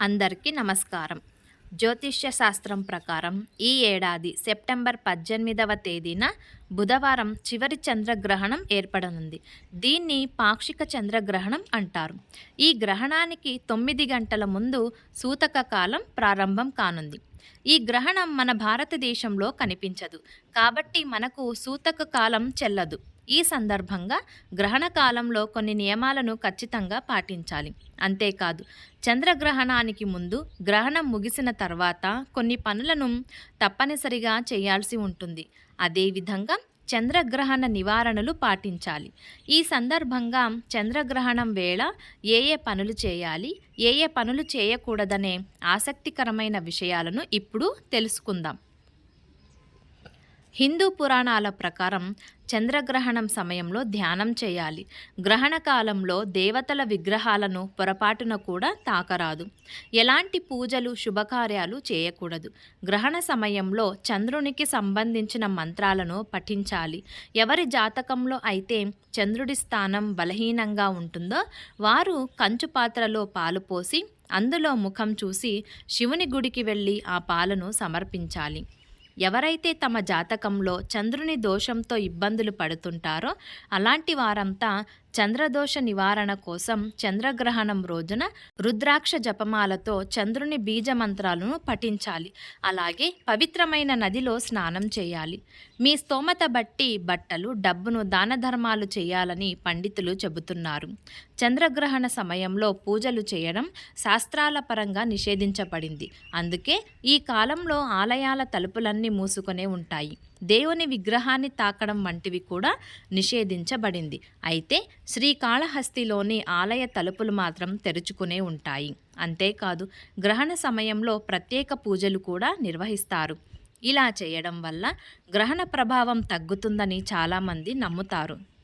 అందరికీ నమస్కారం. జ్యోతిష్య శాస్త్రం ప్రకారం ఈ ఏడాది సెప్టెంబర్ పద్దెనిమిదవ తేదీన బుధవారం చివరి చంద్రగ్రహణం ఏర్పడనుంది. దీన్ని పాక్షిక చంద్రగ్రహణం అంటారు. ఈ గ్రహణానికి తొమ్మిది గంటల ముందు సూతక కాలం ప్రారంభం కానుంది. ఈ గ్రహణం మన భారతదేశంలో కనిపించదు. కాబట్టి మనకు సూతక కాలం చెల్లదు. ఈ సందర్భంగా గ్రహణ కాలంలో కొన్ని నియమాలను ఖచ్చితంగా పాటించాలి. అంతేకాదు చంద్రగ్రహణానికి ముందు గ్రహణం ముగిసిన తర్వాత కొన్ని పనులను తప్పనిసరిగా చేయాల్సి ఉంటుంది. అదేవిధంగా చంద్రగ్రహణ నివారణలు పాటించాలి. ఈ సందర్భంగా చంద్రగ్రహణం వేళ ఏ ఏ పనులు చేయాలి ఏ ఏ పనులు చేయకూడదనే ఆసక్తికరమైన విషయాలను ఇప్పుడు తెలుసుకుందాం. హిందూ పురాణాల ప్రకారం చంద్రగ్రహణం సమయంలో ధ్యానం చేయాలి. గ్రహణ కాలంలో దేవతల విగ్రహాలను పొరపాటున కూడా తాకరాదు. ఎలాంటి పూజలు శుభకార్యాలు చేయకూడదు. గ్రహణ సమయంలో చంద్రునికి సంబంధించిన మంత్రాలను పఠించాలి. ఎవరి జాతకంలో అయితే చంద్రుడి స్థానం బలహీనంగా ఉంటుందో వారు కంచు పాత్రలో పాలు పోసి అందులో ముఖం చూసి శివుని గుడికి వెళ్ళి ఆ పాలను సమర్పించాలి. ఎవరైతే తమ జాతకంలో చంద్రుని దోషంతో ఇబ్బందులు పడుతుంటారో అలాంటి వారంతా చంద్రదోష నివారణ కోసం చంద్రగ్రహణం రోజున రుద్రాక్ష జపమాలతో చంద్రుని బీజ మంత్రాలను పఠించాలి. అలాగే పవిత్రమైన నదిలో స్నానం చేయాలి. మీ స్తోమత బట్టి బట్టలు డబ్బును దాన ధర్మాలు చేయాలని పండితులు చెబుతున్నారు. చంద్రగ్రహణ సమయంలో పూజలు చేయడం శాస్త్రాల పరంగా నిషేధించబడింది. అందుకే ఈ కాలంలో ఆలయాల తలుపులన్నీ మూసుకునే ఉంటాయి. దేవుని విగ్రహాన్ని తాకడం వంటివి కూడా నిషేధించబడింది. అయితే శ్రీకాళహస్తిలోని ఆలయ తలుపులు మాత్రం తెరుచుకునే ఉంటాయి. అంతేకాదు గ్రహణ సమయంలో ప్రత్యేక పూజలు కూడా నిర్వహిస్తారు. ఇలా చేయడం వల్ల గ్రహణ ప్రభావం తగ్గుతుందని చాలామంది నమ్ముతారు.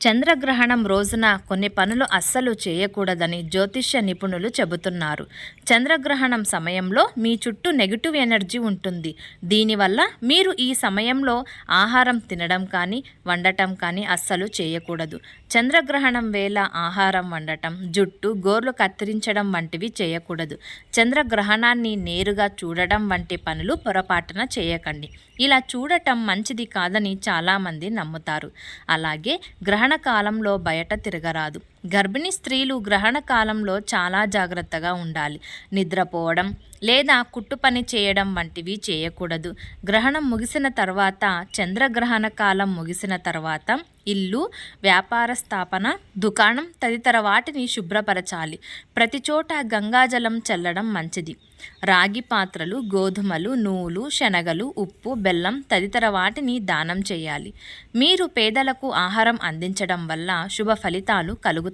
చంద్రగ్రహణం రోజున కొన్ని పనులు అస్సలు చేయకూడదని జ్యోతిష్య నిపుణులు చెబుతున్నారు. చంద్రగ్రహణం సమయంలో మీ చుట్టూ నెగిటివ్ ఎనర్జీ ఉంటుంది. దీనివల్ల మీరు ఈ సమయంలో ఆహారం తినడం కానీ వండటం కానీ అస్సలు చేయకూడదు. చంద్రగ్రహణం వేళ ఆహారం వండటం జుట్టు గోర్లు కత్తిరించడం వంటివి చేయకూడదు. చంద్రగ్రహణాన్ని నేరుగా చూడడం వంటి పనులు పొరపాటున చేయకండి. ఇలా చూడటం మంచిది కాదని చాలామంది నమ్ముతారు. అలాగే గ్రహ గ్రహణ కాలంలో బయట తిరగరాదు. గర్భిణీ స్త్రీలు గ్రహణ కాలంలో చాలా జాగ్రత్తగా ఉండాలి. నిద్రపోవడం లేదా కుట్టు పని చేయడం వంటివి చేయకూడదు. గ్రహణం ముగిసిన తర్వాత చంద్రగ్రహణ కాలం ముగిసిన తర్వాత ఇల్లు వ్యాపార స్థాపన దుకాణం తదితర వాటిని శుభ్రపరచాలి. ప్రతి చోట గంగాజలం చల్లడం మంచిది. రాగి పాత్రలు గోధుమలు నూలు శనగలు ఉప్పు బెల్లం తదితర వాటిని దానం చేయాలి. మీరు పేదలకు ఆహారం అందించడం వల్ల శుభ ఫలితాలు కలుగుతాయి.